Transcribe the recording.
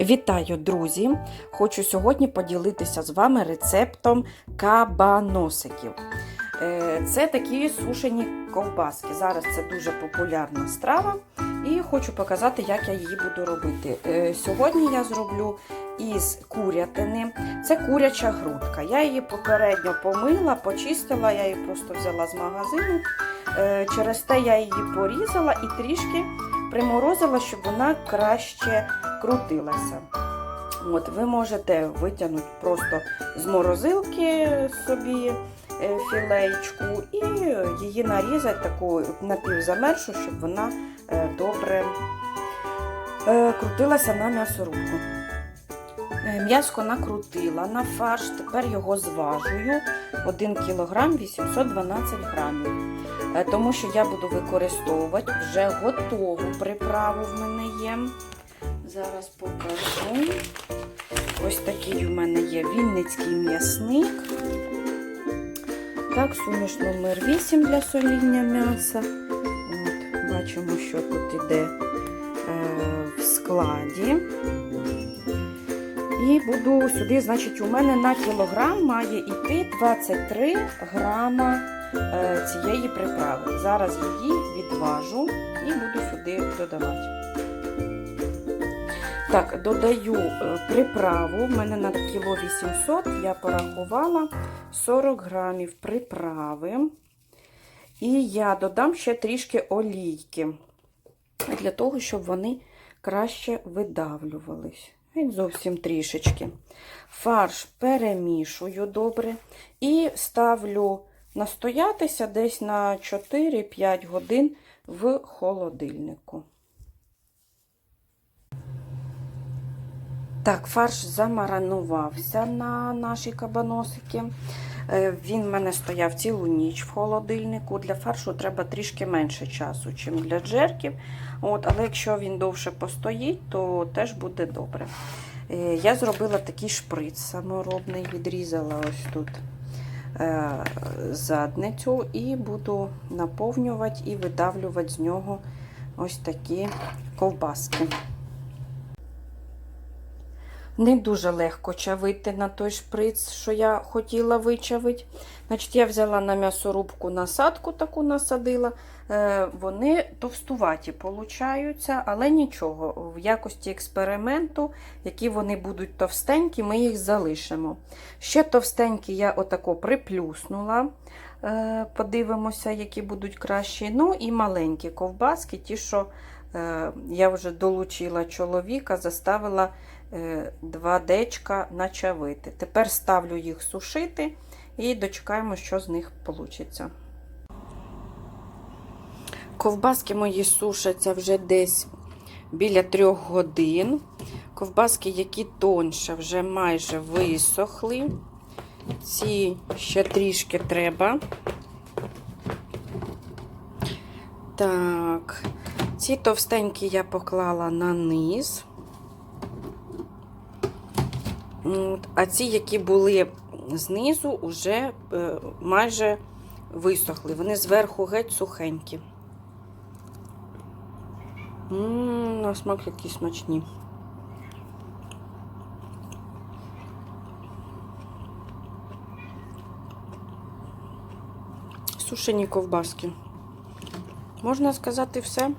Вітаю, друзі! Хочу сьогодні поділитися з вами рецептом кабаносиків. Е, Це такі сушені ковбаски. Зараз це дуже популярна страва, і хочу показати, як я її буду робити. Е, Сьогодні я зроблю із курятини. Це куряча грудка. Я її попередньо помила, почистила, я її просто взяла з магазину. Е, Через те я її порізала і трішки приморозила, щоб вона краще крутилася. От, Ви можете витягнути просто з морозилки собі е, і її нарізати таку напівзамершу, щоб вона е, добре е, крутилася на м'ясорубку. Е, М'яско накрутила на фарш, тепер його зважую 1 кг 812 грамів. Е, Тому що я буду використовувати вже готову приправу в мене є. Зараз покажу. Ось такий у мене є Вінницький м'ясник. Так, суміш номер 8 для соління м'яса. От, Бачимо, що тут іде е, в складі. І буду сюди, значить, у мене на кілограм має йти 23 грама е, цієї приправи. Зараз її відважу і буду сюди додавати. Так, додаю е, приправу. У мене на кіло 800 я порахувала 40 грамів приправи. І я додам ще трішки олійки, для того, щоб вони краще видавлювались. І зовсім трішечки. Фарш перемішую добре і ставлю настоятися десь на 4-5 годин в холодильнику. Так, фарш замаранувався на наші кабаносики. Е, Він в мене стояв цілу ніч в холодильнику. Для фаршу треба трішки менше часу, ніж для джерків. От, Але якщо він довше постоїть, то теж буде добре. Е, Я зробила такий шприц саморобний, відрізала ось тут е, задницю і буду наповнювати і видавлювати з нього ось такі ковбаски. Не дуже легко чавити на той шприц, що я хотіла вичавити. Значить, Я взяла на м'ясорубку насадку, таку насадила. Е, Вони товстуваті получаються, але нічого. В якості експерименту, які вони будуть товстенькі, ми їх залишимо. Ще товстенькі я отако приплюснула. Е, Подивимося, які будуть кращі. Ну і маленькі ковбаски, ті, що е, я вже долучила чоловіка, заставила два дечка начавити. Тепер ставлю їх сушити і дочекаємо, що з них вийде. Ковбаски мої сушаться вже десь біля трьох годин. Ковбаски, які тонше, вже майже висохли. Ці ще трішки треба. Так, ці товстенькі я поклала на низ. А ці, які були знизу, вже е, майже висохли. Вони зверху геть сухенькі. Ммм, на смак які смачні. Сушені ковбаски. Можна сказати все.